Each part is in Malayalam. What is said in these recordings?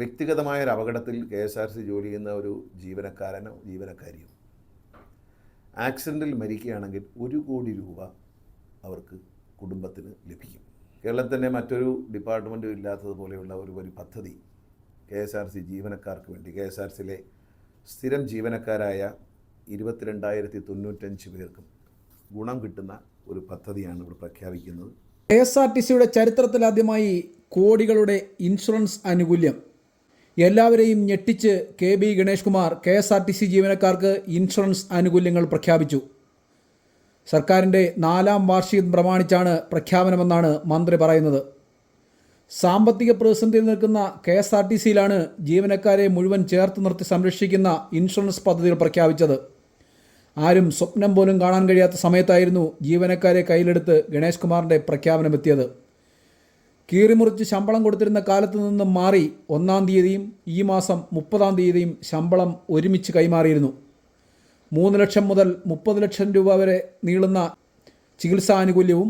വ്യക്തിഗതമായ ഒരു അപകടത്തിൽ കെ എസ് ആർ സി ജോലി ചെയ്യുന്ന ഒരു ജീവനക്കാരനോ ജീവനക്കാരിയോ ആക്സിഡന്റിൽ മരിക്കുകയാണെങ്കിൽ ഒരു കോടി രൂപ അവർക്ക് കുടുംബത്തിന് ലഭിക്കും. കേരളത്തിൽ തന്നെ മറ്റൊരു ഡിപ്പാർട്ട്മെന്റും ഇല്ലാത്തതുപോലെയുള്ള ഒരു ഒരു പദ്ധതി കെ എസ് ആർ സി ജീവനക്കാർക്ക് വേണ്ടി കെ എസ് ആർ സിയിലെ സ്ഥിരം ജീവനക്കാരായ ഇരുപത്തിരണ്ടായിരത്തി തൊണ്ണൂറ്റഞ്ച് പേർക്കും ഗുണം കിട്ടുന്ന ഒരു പദ്ധതിയാണ് ഇവിടെ പ്രഖ്യാപിക്കുന്നത്. കെ എസ് ആർ ടി സിയുടെ ചരിത്രത്തിലാദ്യമായി കോടികളുടെ ഇൻഷുറൻസ് ആനുകൂല്യം എല്ലാവരെയും ഞെട്ടിച്ച് K B Ganesh Kumar K S R T C ജീവനക്കാർക്ക് ഇൻഷുറൻസ് ആനുകൂല്യങ്ങൾ പ്രഖ്യാപിച്ചു. സർക്കാരിന്റെ നാലാം വാർഷികം പ്രമാണിച്ചാണ് പ്രഖ്യാപനമെന്നാണ് മന്ത്രി പറയുന്നത്. സാമ്പത്തിക പ്രതിസന്ധിയിൽ നിൽക്കുന്ന കെ എസ് ആർ ടി സിയിലാണ് ജീവനക്കാരെ മുഴുവൻ ചേർത്ത് നിർത്തി സംരക്ഷിക്കുന്ന ഇൻഷുറൻസ് പദ്ധതികൾ പ്രഖ്യാപിച്ചത്. ആരും സ്വപ്നം പോലും കാണാൻ കഴിയാത്ത സമയത്തായിരുന്നു ജീവനക്കാരെ കയ്യിലെടുത്ത് ഗണേഷ് കുമാറിന്റെ പ്രഖ്യാപനമെത്തിയത്. കീറിമുറിച്ച് ശമ്പളം കൊടുത്തിരുന്ന കാലത്ത് നിന്നും മാറി ഒന്നാം തീയതിയും ഈ മാസം മുപ്പതാം തീയതിയും ശമ്പളം ഒരുമിച്ച് കൈമാറിയിരുന്നു. മൂന്ന് ലക്ഷം മുതൽ മുപ്പത് ലക്ഷം രൂപ വരെ നീളുന്ന ചികിത്സാ ആനുകൂല്യവും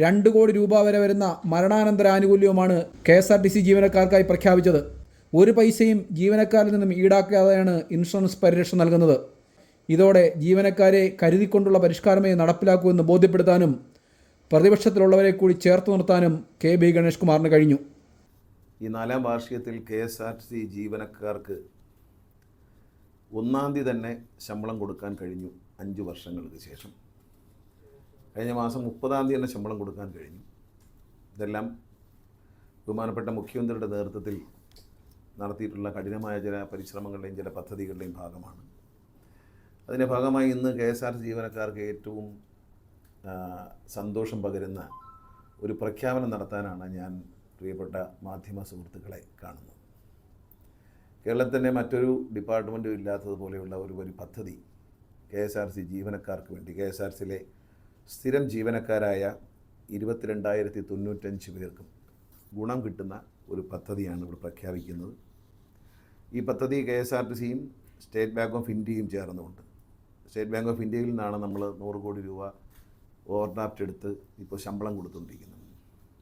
രണ്ട് കോടി രൂപ വരെ വരുന്ന മരണാനന്തര ആനുകൂല്യവുമാണ് K S R T C ജീവനക്കാർക്കായി പ്രഖ്യാപിച്ചത്. ഒരു പൈസയും ജീവനക്കാരിൽ നിന്നും ഈടാക്കാതെയാണ് ഇൻഷുറൻസ് പരിരക്ഷ നൽകുന്നത്. ഇതോടെ ജീവനക്കാരെ കരുതിക്കൊണ്ടുള്ള പരിഷ്കാരമേ നടപ്പിലാക്കൂ എന്ന് ബോധ്യപ്പെടുത്താനും പ്രതിപക്ഷത്തിലുള്ളവരെ കൂടി ചേർത്ത് നിർത്താനും കെ ബി ഗണേഷ് കുമാറിന് കഴിഞ്ഞു. ഈ നാലാം വാർഷികത്തിൽ കെ എസ് ആർ സി ജീവനക്കാർക്ക് ഒന്നാം തീയതി തന്നെ ശമ്പളം കൊടുക്കാൻ കഴിഞ്ഞു അഞ്ച് വർഷങ്ങൾക്ക് ശേഷം. കഴിഞ്ഞ മാസം മുപ്പതാം തീയതി തന്നെ ശമ്പളം കൊടുക്കാൻ കഴിഞ്ഞു. ഇതെല്ലാം ബഹുമാനപ്പെട്ട മുഖ്യമന്ത്രിയുടെ നേതൃത്വത്തിൽ നടത്തിയിട്ടുള്ള കഠിനമായ ചില പരിശ്രമങ്ങളുടെയും ചില പദ്ധതികളുടെയും ഭാഗമാണ്. അതിന്റെ ഭാഗമായി ഇന്ന് കെ എസ് ആർ സി ജീവനക്കാർക്ക് ഏറ്റവും സന്തോഷം പകരുന്ന ഒരു പ്രഖ്യാപനം നടത്താനാണ് ഞാൻ പ്രിയപ്പെട്ട മാധ്യമ സുഹൃത്തുക്കളെ കാണുന്നത്. കേരളത്തിന്റെ മറ്റൊരു ഡിപ്പാർട്ട്മെന്റും ഇല്ലാത്തതുപോലെയുള്ള ഒരു ഒരു പദ്ധതി കെ എസ് ആർ സി ജീവനക്കാർക്ക് വേണ്ടി കെ എസ് ആർ സിയിലെ സ്ഥിരം ജീവനക്കാരായ ഇരുപത്തിരണ്ടായിരത്തി തൊണ്ണൂറ്റഞ്ച് പേർക്കും ഗുണം കിട്ടുന്ന ഒരു പദ്ധതിയാണ് ഇവിടെ പ്രഖ്യാപിക്കുന്നത്. ഈ പദ്ധതി കെ എസ് ആർ ടി സിയും സ്റ്റേറ്റ് ബാങ്ക് ഓഫ് ഇന്ത്യയും ചേർന്നുകൊണ്ട് സ്റ്റേറ്റ് ബാങ്ക് ഓഫ് ഇന്ത്യയിൽ നിന്നാണ് നമ്മൾ നൂറ് കോടി രൂപ ഓവർഡ്രാഫ്റ്റ് എടുത്ത് ഇപ്പോൾ ശമ്പളം കൊടുത്തുകൊണ്ടിരിക്കുന്നത്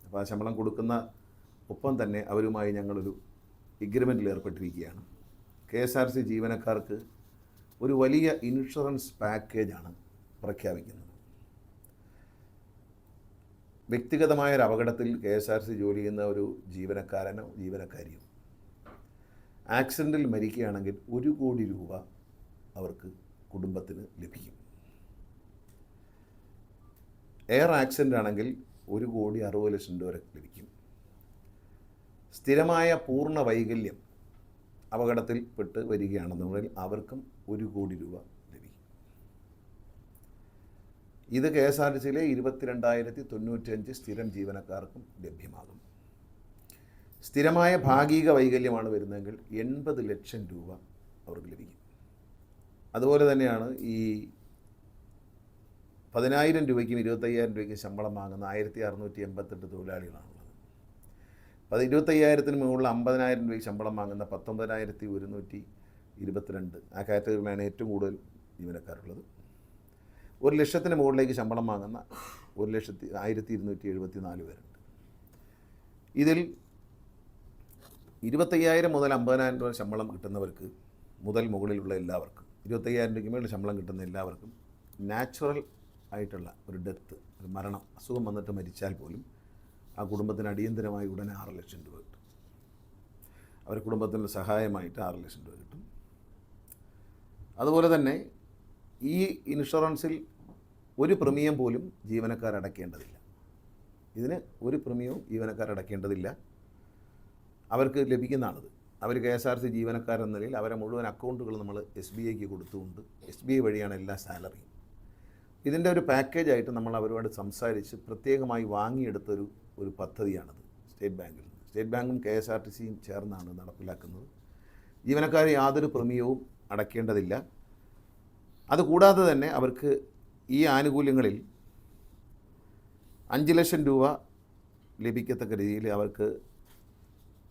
അപ്പോൾ ആ ശമ്പളം കൊടുക്കുന്ന ഒപ്പം തന്നെ അവരുമായി ഞങ്ങളൊരു എഗ്രിമെന്റിൽ ഏർപ്പെട്ടിരിക്കുകയാണ്. കെ എസ് ആർ സി ജീവനക്കാർക്ക് ഒരു വലിയ ഇൻഷുറൻസ് പാക്കേജാണ് പ്രഖ്യാപിക്കുന്നത്. വ്യക്തിഗതമായ ഒരു അപകടത്തിൽ കെ എസ് ആർ സി ജോലി ചെയ്യുന്ന ഒരു ജീവനക്കാരനോ ജീവനക്കാരിയോ ആക്സിഡന്റിൽ മരിക്കുകയാണെങ്കിൽ ഒരു കോടി രൂപ അവർക്ക് കുടുംബത്തിന് ലഭിക്കും. എയർ ആക്സിഡന്റ് ആണെങ്കിൽ ഒരു കോടി അറുപത് ലക്ഷം രൂപ വരെ ലഭിക്കും. സ്ഥിരമായ പൂർണ വൈകല്യം അപകടത്തിൽ പെട്ട് വരികയാണെന്നുണ്ടെങ്കിൽ അവർക്കും ഒരു കോടി രൂപ ലഭിക്കും. ഇത് കെ എസ് ആർ ടി സിയിലെ ഇരുപത്തിരണ്ടായിരത്തി തൊണ്ണൂറ്റഞ്ച് സ്ഥിരം ജീവനക്കാർക്കും ലഭ്യമാകും. സ്ഥിരമായ ഭാഗിക വൈകല്യമാണ് വരുന്നതെങ്കിൽ എൺപത് ലക്ഷം രൂപ അവർക്ക് ലഭിക്കും. അതുപോലെ തന്നെയാണ് ഈ പതിനായിരം രൂപയ്ക്കും ഇരുപത്തയ്യായിരം രൂപയ്ക്കും ശമ്പളം വാങ്ങുന്ന ആയിരത്തി അറുന്നൂറ്റി എൺപത്തെട്ട് തൊഴിലാളികളാണുള്ളത്. അത് ഇരുപത്തയ്യായിരത്തിന് മുകളിൽ അമ്പതിനായിരം രൂപയ്ക്ക് ശമ്പളം വാങ്ങുന്ന പത്തൊമ്പതിനായിരത്തി ഒരുന്നൂറ്റി ഇരുപത്തിരണ്ട് ആ കാറ്റഗറിയിലാണ് ഏറ്റവും കൂടുതൽ ജീവനക്കാരുള്ളത്. ഒരു ലക്ഷത്തിന് മുകളിലേക്ക് ശമ്പളം വാങ്ങുന്ന ഒരു ലക്ഷത്തി ആയിരത്തി ഇരുന്നൂറ്റി എഴുപത്തി നാല് പേരുണ്ട്. ഇതിൽ ഇരുപത്തയ്യായിരം മുതൽ അമ്പതിനായിരം രൂപ ശമ്പളം കിട്ടുന്നവർക്ക് മുതൽ മുകളിലുള്ള എല്ലാവർക്കും ഇരുപത്തയ്യായിരം രൂപയ്ക്ക് മേളിൽ ശമ്പളം കിട്ടുന്ന എല്ലാവർക്കും നാച്ചുറൽ ആയിട്ടുള്ള ഒരു ഡെത്ത് ഒരു മരണം അസുഖം വന്നിട്ട് മരിച്ചാൽ പോലും ആ കുടുംബത്തിന് അടിയന്തരമായി ഉടനെ ആറ് ലക്ഷം രൂപ കിട്ടും. അവർ കുടുംബത്തിന് സഹായമായിട്ട് ആറ് ലക്ഷം രൂപ കിട്ടും. അതുപോലെ തന്നെ ഈ ഇൻഷുറൻസിൽ ഒരു പ്രീമിയം പോലും ജീവനക്കാർ അടയ്ക്കേണ്ടതില്ല. ഇതിന് ഒരു പ്രീമിയവും ജീവനക്കാർ അടയ്ക്കേണ്ടതില്ല. അവർക്ക് ലഭിക്കുന്നതാണിത്. അവർ കെ എസ് ആർ സി ജീവനക്കാരെന്ന നിലയിൽ അവരെ മുഴുവൻ അക്കൗണ്ടുകൾ നമ്മൾ എസ് ബി ഐക്ക് കൊടുത്തുകൊണ്ട് എസ് ബി ഐ വഴിയാണ് എല്ലാ സാലറിയും ഇതിന്റെ ഒരു പാക്കേജായിട്ട് നമ്മൾ അവരോട് സംസാരിച്ച് പ്രത്യേകമായി വാങ്ങിയെടുത്തൊരു ഒരു പദ്ധതിയാണത് സ്റ്റേറ്റ് ബാങ്കിൽ നിന്ന്. സ്റ്റേറ്റ് ബാങ്കും കെ എസ് ആർ ടി സിയും ചേർന്നാണ് നടപ്പിലാക്കുന്നത്. ജീവനക്കാർ യാതൊരു പ്രമേയവും അടയ്ക്കേണ്ടതില്ല. അതുകൂടാതെ തന്നെ അവർക്ക് ഈ ആനുകൂല്യങ്ങളിൽ അഞ്ച് ലക്ഷം രൂപ ലഭിക്കത്തക്ക രീതിയിൽ അവർക്ക്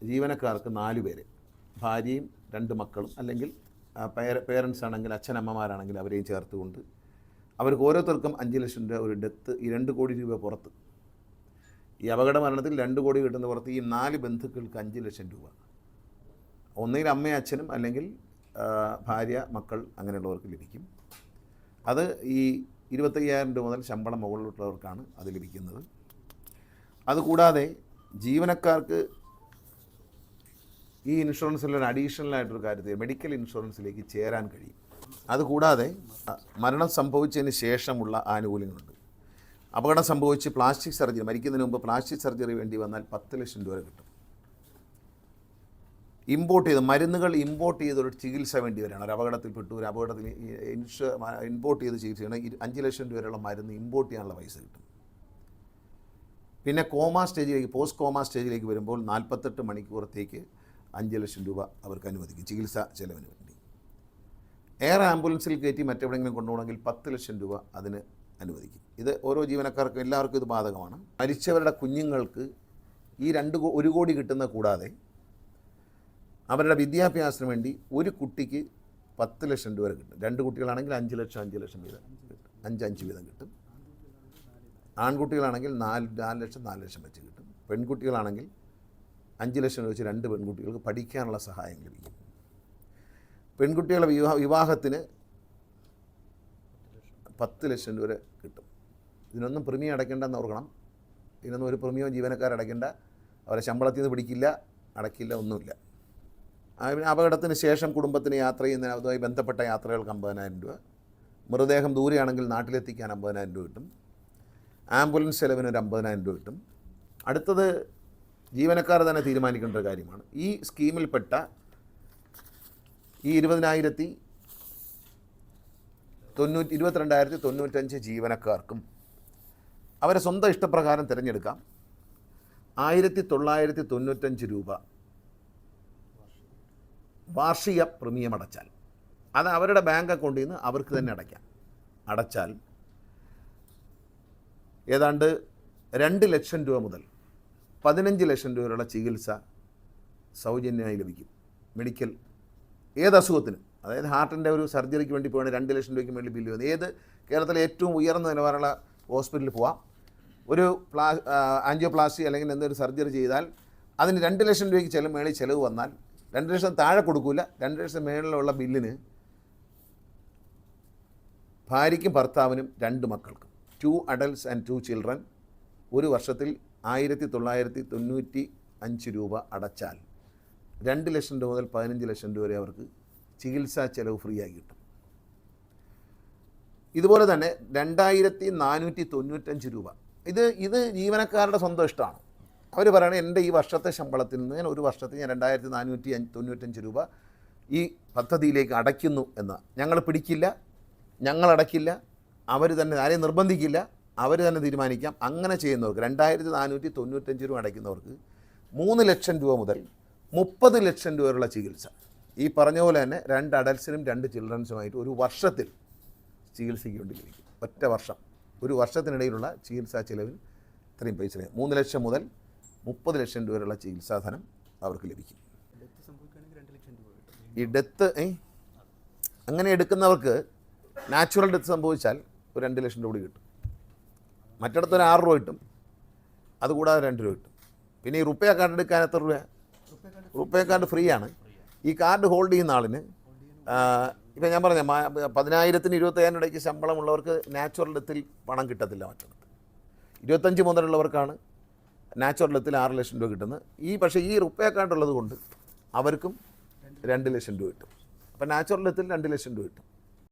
ജീവനക്കാർക്ക് നാല് പേര് ഭാര്യയും രണ്ട് മക്കളും അല്ലെങ്കിൽ പേര പേരൻസ് ആണെങ്കിൽ അച്ഛനമ്മമാരാണെങ്കിൽ അവരെയും ചേർത്തുകൊണ്ട് അവർക്ക് ഓരോരുത്തർക്കും അഞ്ച് ലക്ഷം രൂപ ഒരു ഡെത്ത് ഈ രണ്ട് കോടി രൂപ പുറത്ത്. ഈ അപകട മരണത്തിൽ രണ്ട് കോടി കിട്ടുന്ന പുറത്ത് ഈ നാല് ബന്ധുക്കൾക്ക് അഞ്ച് ലക്ഷം രൂപ. ഒന്നുകിൽ അമ്മയും അച്ഛനും അല്ലെങ്കിൽ ഭാര്യ മക്കൾ അങ്ങനെയുള്ളവർക്ക് ലഭിക്കും. അത് ഈ ഇരുപത്തയ്യായിരം രൂപ മുതൽ ശമ്പളം മുകളിലുള്ളവർക്കാണ് അത് ലഭിക്കുന്നത്. അതുകൂടാതെ ജീവനക്കാർക്ക് ഈ ഇൻഷുറൻസിൽ ഒരു അഡീഷണൽ ആയിട്ടൊരു കാര്യത്തിൽ മെഡിക്കൽ ഇൻഷുറൻസിലേക്ക് ചേരാൻ കഴിയും. അതുകൂടാതെ മരണം സംഭവിച്ചതിന് ശേഷമുള്ള ആനുകൂല്യങ്ങളുണ്ട്. അപകടം സംഭവിച്ച് പ്ലാസ്റ്റിക് സർജറി മരിക്കുന്നതിന് മുമ്പ് പ്ലാസ്റ്റിക് സർജറി വേണ്ടി വന്നാൽ പത്ത് ലക്ഷം രൂപ കിട്ടും. ഇമ്പോർട്ട് ചെയ്ത് മരുന്നുകൾ ഇമ്പോർട്ട് ചെയ്തൊരു ചികിത്സ വേണ്ടി വരികയാണ്. ഒരു അപകടത്തിൽപ്പെട്ടു ഒരു അപകടത്തിൽ ഇൻഷ ഇമ്പോർട്ട് ചെയ്ത് ചികിത്സ ചെയ്യണം. അഞ്ച് ലക്ഷം രൂപ വരെയുള്ള മരുന്ന് ഇമ്പോർട്ട് ചെയ്യാനുള്ള പൈസ കിട്ടും. പിന്നെ കോമ സ്റ്റേജിലേക്ക് പോസ്റ്റ് കോമ സ്റ്റേജിലേക്ക് വരുമ്പോൾ നാൽപ്പത്തെട്ട് മണിക്കൂറത്തേക്ക് അഞ്ച് ലക്ഷം രൂപ അവർക്ക് അനുവദിക്കും. ചികിത്സാ ചെലവിന് വേണ്ടി. എയർ ആംബുലൻസിൽ കയറ്റി മറ്റെവിടെയെങ്കിലും കൊണ്ടുപോകണമെങ്കിൽ പത്ത് ലക്ഷം രൂപ അതിന് അനുവദിക്കും. ഇത് ഓരോ ജീവനക്കാർക്കും എല്ലാവർക്കും ഇത് ബാധകമാണ്. മരിച്ചവരുടെ കുഞ്ഞുങ്ങൾക്ക് ഈ രണ്ട് ഒരു കോടി കിട്ടുന്ന കൂടാതെ അവരുടെ വിദ്യാഭ്യാസത്തിന് വേണ്ടി ഒരു കുട്ടിക്ക് പത്ത് ലക്ഷം രൂപ വരെ കിട്ടും. രണ്ട് കുട്ടികളാണെങ്കിൽ അഞ്ച് ലക്ഷം അഞ്ച് ലക്ഷം വീതം അഞ്ച് അഞ്ച് വീതം കിട്ടും. ആൺകുട്ടികളാണെങ്കിൽ നാല് നാല് ലക്ഷം നാല് ലക്ഷം വെച്ച് കിട്ടും. പെൺകുട്ടികളാണെങ്കിൽ അഞ്ച് ലക്ഷം വെച്ച് രണ്ട് പെൺകുട്ടികൾക്ക് പഠിക്കാനുള്ള സഹായം ലഭിക്കും. പെൺകുട്ടികളുടെ വിവാഹ വിവാഹത്തിന് പത്ത് ലക്ഷം രൂപ വരെ കിട്ടും. ഇതിനൊന്നും പ്രീമിയം അടയ്ക്കേണ്ടെന്ന് ഓർക്കണം. ഇതിനൊന്നും ഒരു പ്രീമിയം ജീവനക്കാർ അടയ്ക്കേണ്ട. അവരെ ശമ്പളത്തിൽ നിന്ന് പിടിക്കില്ല അടയ്ക്കില്ല ഒന്നുമില്ല. അപകടത്തിന് ശേഷം കുടുംബത്തിന് യാത്ര ചെയ്യുന്നതിന് അതുമായി ബന്ധപ്പെട്ട യാത്രകൾക്ക് അമ്പതിനായിരം രൂപ. മൃതദേഹം ദൂരെയാണെങ്കിൽ നാട്ടിലെത്തിക്കാൻ അമ്പതിനായിരം രൂപ കിട്ടും. ആംബുലൻസ് ചെലവിന് ഒരു അമ്പതിനായിരം രൂപ കിട്ടും. അടുത്തത് ജീവനക്കാർ തന്നെ തീരുമാനിക്കേണ്ട ഒരു കാര്യമാണ്. ഈ സ്കീമിൽപ്പെട്ട ഈ ഇരുപതിനായിരത്തി തൊണ്ണൂറ്റി ഇരുപത്തിരണ്ടായിരത്തി തൊണ്ണൂറ്റഞ്ച് ജീവനക്കാർക്കും അവരെ സ്വന്തം ഇഷ്ടപ്രകാരം തിരഞ്ഞെടുക്കാം. ആയിരത്തി തൊള്ളായിരത്തി തൊണ്ണൂറ്റഞ്ച് രൂപ വാർഷിക പ്രീമിയം അടച്ചാൽ. അത് അവരുടെ ബാങ്ക് അക്കൗണ്ടിൽ നിന്ന് അവർക്ക് തന്നെ അടയ്ക്കാം. അടച്ചാൽ ഏതാണ്ട് രണ്ട് ലക്ഷം രൂപ മുതൽ പതിനഞ്ച് ലക്ഷം രൂപ വരെയുള്ള ചികിത്സ സൗജന്യമായി ലഭിക്കും. മെഡിക്കൽ ഏത് അസുഖത്തിന്. അതായത് ഹാർട്ടിന്റെ ഒരു സർജറിക്ക് വേണ്ടി പോവുകയാണെങ്കിൽ രണ്ട് ലക്ഷം രൂപയ്ക്ക് വേണ്ടി ബില്ല് വന്നു. ഏത് കേരളത്തിലെ ഏറ്റവും ഉയർന്ന നിലവാരമുള്ള ഹോസ്പിറ്റലിൽ പോവാം. ഒരു പ്ലാ ആൻജിയോപ്ലാസ്റ്റി അല്ലെങ്കിൽ എന്തൊരു സർജറി ചെയ്താൽ അതിന് രണ്ട് ലക്ഷം രൂപയ്ക്ക് ചില മേളിൽ ചിലവ് വന്നാൽ രണ്ട് ലക്ഷം താഴെ കൊടുക്കില്ല രണ്ട് ലക്ഷം മേളിലുള്ള ബില്ലിന് ഭാര്യയ്ക്കും ഭർത്താവിനും രണ്ട് മക്കൾക്കും. Two adults and two children ഒരു വർഷത്തിൽ ആയിരത്തി തൊള്ളായിരത്തി തൊണ്ണൂറ്റി അഞ്ച് രൂപ അടച്ചാൽ രണ്ട് ലക്ഷം രൂപ മുതൽ പതിനഞ്ച് ലക്ഷം രൂപ വരെ അവർക്ക് ചികിത്സാ ചെലവ് ഫ്രീ ആയി കിട്ടും. ഇതുപോലെ തന്നെ രണ്ടായിരത്തി നാനൂറ്റി തൊണ്ണൂറ്റഞ്ച് രൂപ. ഇത് ഇത് ജീവനക്കാരുടെ സ്വന്തം ഇഷ്ടമാണ്. അവർ പറയണത് എന്റെ ഈ വർഷത്തെ ശമ്പളത്തിൽ നിന്ന് ഞാൻ ഒരു വർഷത്തിൽ ഞാൻ രണ്ടായിരത്തി നാനൂറ്റി തൊണ്ണൂറ്റഞ്ച് രൂപ ഈ പദ്ധതിയിലേക്ക് അടയ്ക്കുന്നു എന്ന്. ഞങ്ങൾ പിടിക്കില്ല ഞങ്ങൾ അടയ്ക്കില്ല അവർ തന്നെ ആരെയും നിർബന്ധിക്കില്ല അവർ തന്നെ തീരുമാനിക്കാം. അങ്ങനെ ചെയ്യുന്നവർക്ക് രണ്ടായിരത്തി നാനൂറ്റി തൊണ്ണൂറ്റഞ്ച് രൂപ അടയ്ക്കുന്നവർക്ക് മൂന്ന് ലക്ഷം രൂപ മുതൽ മുപ്പത് ലക്ഷം രൂപയുള്ള ചികിത്സ. ഈ പറഞ്ഞ പോലെ തന്നെ രണ്ട് അഡൽസിനും രണ്ട് ചിൽഡ്രൻസുമായിട്ട് ഒരു വർഷത്തിൽ ചികിത്സിക്കൊണ്ടിരിക്കും ഒറ്റ വർഷം. ഒരു വർഷത്തിനിടയിലുള്ള ചികിത്സാ ചിലവിൽ ഇത്രയും പൈസ. മൂന്ന് ലക്ഷം മുതൽ മുപ്പത് ലക്ഷം രൂപയുള്ള ചികിത്സാധനം അവർക്ക് ലഭിക്കും. ഈ ഡെത്ത് അങ്ങനെ എടുക്കുന്നവർക്ക് നാച്ചുറൽ ഡെത്ത് സംഭവിച്ചാൽ ഒരു രണ്ട് ലക്ഷം രൂപ കൂടി കിട്ടും. മറ്റിടത്തൊരു ആറ് രൂപ കിട്ടും. അതുകൂടാതെ രണ്ട് രൂപ കിട്ടും. പിന്നെ ഈ റുപ്യ കാർഡ് എടുക്കാൻ എത്ര രൂപ റുപ്പേ കാർഡ് ഫ്രീ ആണ് ഈ കാർഡ് ഹോൾഡ് ചെയ്യുന്ന ആളിന് ഇപ്പം ഞാൻ പറഞ്ഞ പതിനായിരത്തിന് ഇരുപത്തയ്യായിരം ഇടയ്ക്ക് ശമ്പളമുള്ളവർക്ക് നാച്ചുറൽ ഡെത്തിൽ പണം കിട്ടത്തില്ല മറ്റിടത്ത് ഇരുപത്തഞ്ച് മുതലുള്ളവർക്കാണ് നാച്ചുറൽ ഡെത്തിൽ ആറ് ലക്ഷം രൂപ കിട്ടുന്നത്. ഈ പക്ഷേ ഈ റുപ്പേ കാർഡ് ഉള്ളത് കൊണ്ട് അവർക്കും രണ്ട് ലക്ഷം രൂപ കിട്ടും. അപ്പം നാച്ചുറൽ ഡെത്തിൽ രണ്ട് ലക്ഷം രൂപ കിട്ടും.